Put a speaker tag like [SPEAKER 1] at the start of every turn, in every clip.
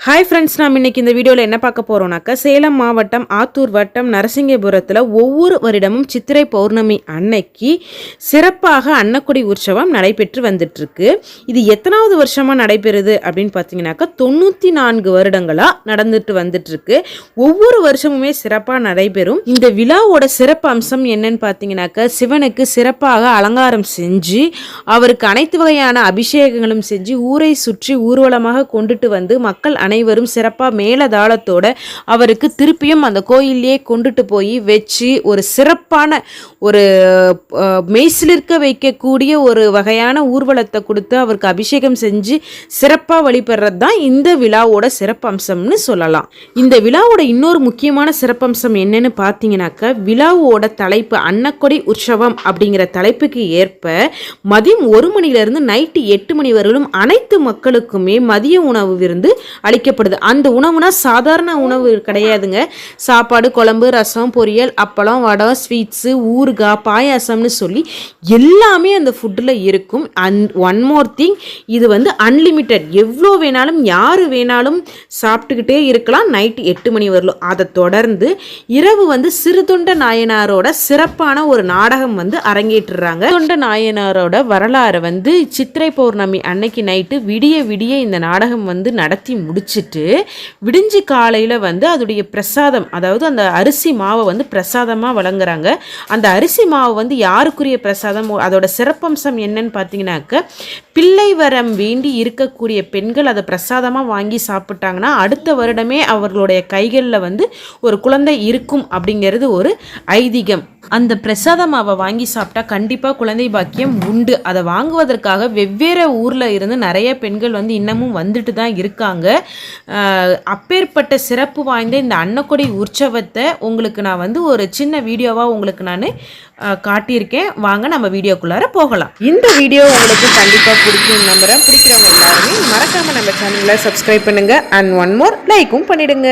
[SPEAKER 1] Hi friends நாம் இன்னைக்கு இந்த வீடியோவில் என்ன பார்க்க போகிறோம்னாக்கா சேலம் மாவட்டம் ஆத்தூர் வட்டம் நரசிங்கபுரத்தில் ஒவ்வொரு வருடமும் சித்திரை பௌர்ணமி அன்னைக்கு சிறப்பாக அன்னக்குடி உற்சவம் நடைபெற்று வந்துட்டுருக்கு. இது எத்தனாவது வருஷமாக நடைபெறுது அப்படின்னு பார்த்தீங்கன்னாக்கா தொண்ணூற்றி நான்கு வருடங்களாக நடந்துட்டு வந்துட்டுருக்கு. ஒவ்வொரு வருஷமுமே சிறப்பாக நடைபெறும். இந்த விழாவோட சிறப்பு அம்சம் என்னன்னு பார்த்தீங்கன்னாக்கா சிவனுக்கு சிறப்பாக அலங்காரம் செஞ்சு அவருக்கு அனைத்து வகையான அபிஷேகங்களும் செஞ்சு ஊரை சுற்றி ஊர்வலமாக கொண்டுட்டு வந்து மக்கள் அனைவரும் சிறப்பாக மேலதாளத்தோட அவருக்கு திருப்பியும் அந்த கோயிலையே கொண்டுட்டு போய் வச்சு ஒரு சிறப்பான ஒரு மெய்சிலிருக்க வைக்கக்கூடிய ஒரு வகையான ஊர்வலத்தை கொடுத்து அவருக்கு அபிஷேகம் செஞ்சு சிறப்பாக வழிபடுறது தான் இந்த விழாவோட சிறப்பம்சம்னு சொல்லலாம். இந்த விழாவோட இன்னொரு முக்கியமான சிறப்பம்சம் என்னன்னு பார்த்தீங்கன்னாக்கா விழாவோட தலைப்பு அன்னக்கொடி உற்சவம் அப்படிங்கிற தலைப்புக்கு ஏற்ப மதியம் ஒரு மணிலேருந்து நைட்டு எட்டு மணி வரையிலும் அனைத்து மக்களுக்குமே மதிய உணவு விருந்து அழைக்கப்படுது அந்த உணவுனா சாதாரண உணவு கிடையாதுங்க. சாப்பாடு குழம்பு ரசம் பொரியல் அப்பளம் வடை ஸ்வீட்ஸு ஊறுகாய் பாயாசம்னு சொல்லி எல்லாமே அந்த ஃபுட்டில் இருக்கும். அன் ஒன் மோர் திங் இது வந்து அன்லிமிட்டெட் எவ்வளோ வேணாலும் யார் வேணாலும் சாப்பிட்டுக்கிட்டே இருக்கலாம். நைட்டு எட்டு மணி வரலும். அதை தொடர்ந்து இரவு வந்து சிறுதொண்ட நாயனாரோட சிறப்பான ஒரு நாடகம் வந்து அரங்கேற்றுறாங்க. தொண்ட நாயனாரோட வரலாறை வந்து சித்திரை பௌர்ணமி அன்னைக்கு நைட்டு விடிய விடிய இந்த நாடகம் வந்து நடத்தி வச்சுட்டு விடிஞ்சு காலையில் வந்து அதோடைய பிரசாதம் அதாவது அந்த அரிசி மாவை வந்து பிரசாதமாக வழங்குறாங்க. அந்த அரிசி மாவு வந்து யாருக்குரிய பிரசாதம்? அதோட சிறப்பம்சம் என்னன்னு பார்த்தீங்கன்னாக்க பிள்ளை வரம் வேண்டி இருக்கக்கூடிய பெண்கள் அதை பிரசாதமாக வாங்கி சாப்பிட்டாங்கன்னா அடுத்த வருடமே அவர்களுடைய கைகளில் வந்து ஒரு குழந்தை இருக்கும் அப்படிங்கிறது ஒரு ஐதீகம். அந்த பிரசாத மாவை வாங்கி சாப்பிட்டா கண்டிப்பாக குழந்தை பாக்கியம் உண்டு. அதை வாங்குவதற்காக வெவ்வேறு ஊரில் இருந்து நிறைய பெண்கள் வந்து இன்னமும் வந்துட்டு தான் இருக்காங்க. அப்பேற்பட்ட சிறப்பு வாய்ந்த இந்த அன்னக்கொடி உற்சவத்தை உங்களுக்கு நான் வந்து ஒரு சின்ன வீடியோவாக உங்களுக்கு நான் காட்டியிருக்கேன். வாங்க நம்ம வீடியோக்குள்ளார போகலாம். இந்த வீடியோ உங்களுக்கு கண்டிப்பாக பிடிக்கும் நம்புகிறேன் பிடிக்கிறவங்க எல்லாருமே மறக்காமல் நம்ம சேனலில் சப்ஸ்கிரைப் பண்ணுங்க. அண்ட் ஒன் மோர் லைக்கும் பண்ணிடுங்க.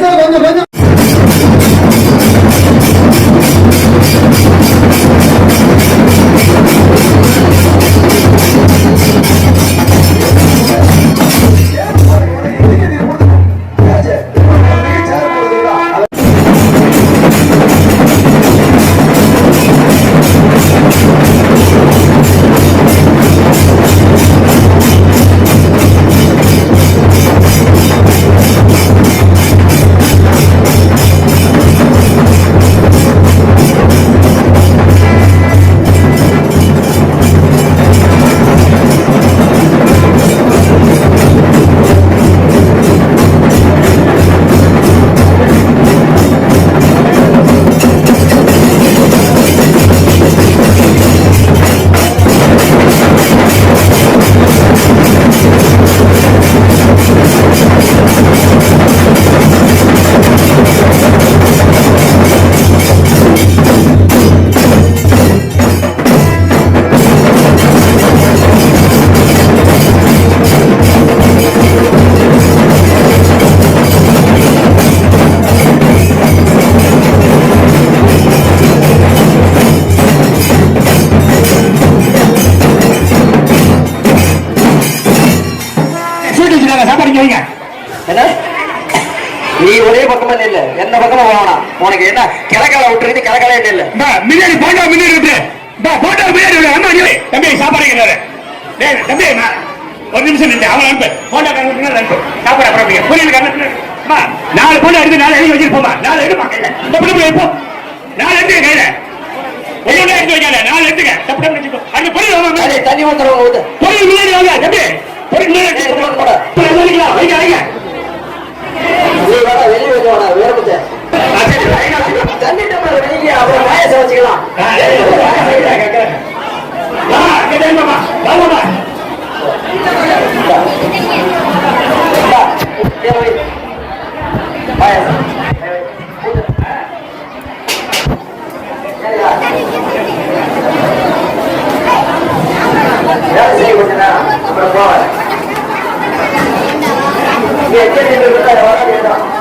[SPEAKER 2] 나이스 먼저 먼저 கிழக்கல விட்டுருக்கு கிழக்கல இல்லை
[SPEAKER 3] முன்னாடி போட்டோ முன்னாடி விட்டு பா முன்னாடி விட்டு அண்ணா இல்லை தம்பி டேய் தம்பி ஒரு நிமிஷம் இல்லை அவன் அனுப்பு. போட்டோ கண்ணு அனுப்பு. சாப்பாடு அப்புறம் புரியல கண்ணு நாலு போட்டோ எடுத்து நாலு எழுதி வச்சிருப்போமா நாலு எடுப்பா கையில. எப்படி எடுப்போம். நாலு எடுத்து கையில. ஒழுங்கா எடுத்து வைக்கல நாலு எடுத்துக்க. தப்பு தப்பு வச்சுக்கோ அது புரியல
[SPEAKER 2] தண்ணி ஊத்துறவங்க ஊத்து. அப்புறம் போவேன் எத்தனை பேர் இருந்தா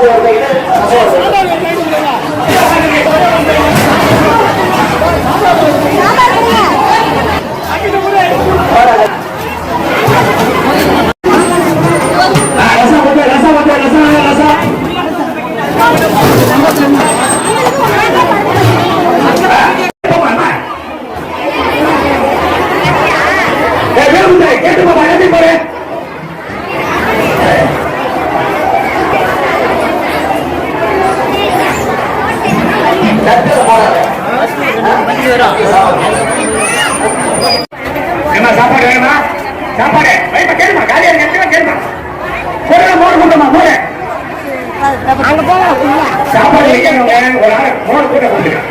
[SPEAKER 2] Vamos a volver. அஞ்சு
[SPEAKER 3] வரும். என்ன
[SPEAKER 2] சாப்பாடு
[SPEAKER 3] வேணுமா? சாப்பாடு. கேளுமா காலியா இருக்கு கேளுமா? அங்க போலாம் சாப்பாடு ஒரு ஆள் மோடு கொடுத்துருக்கேன்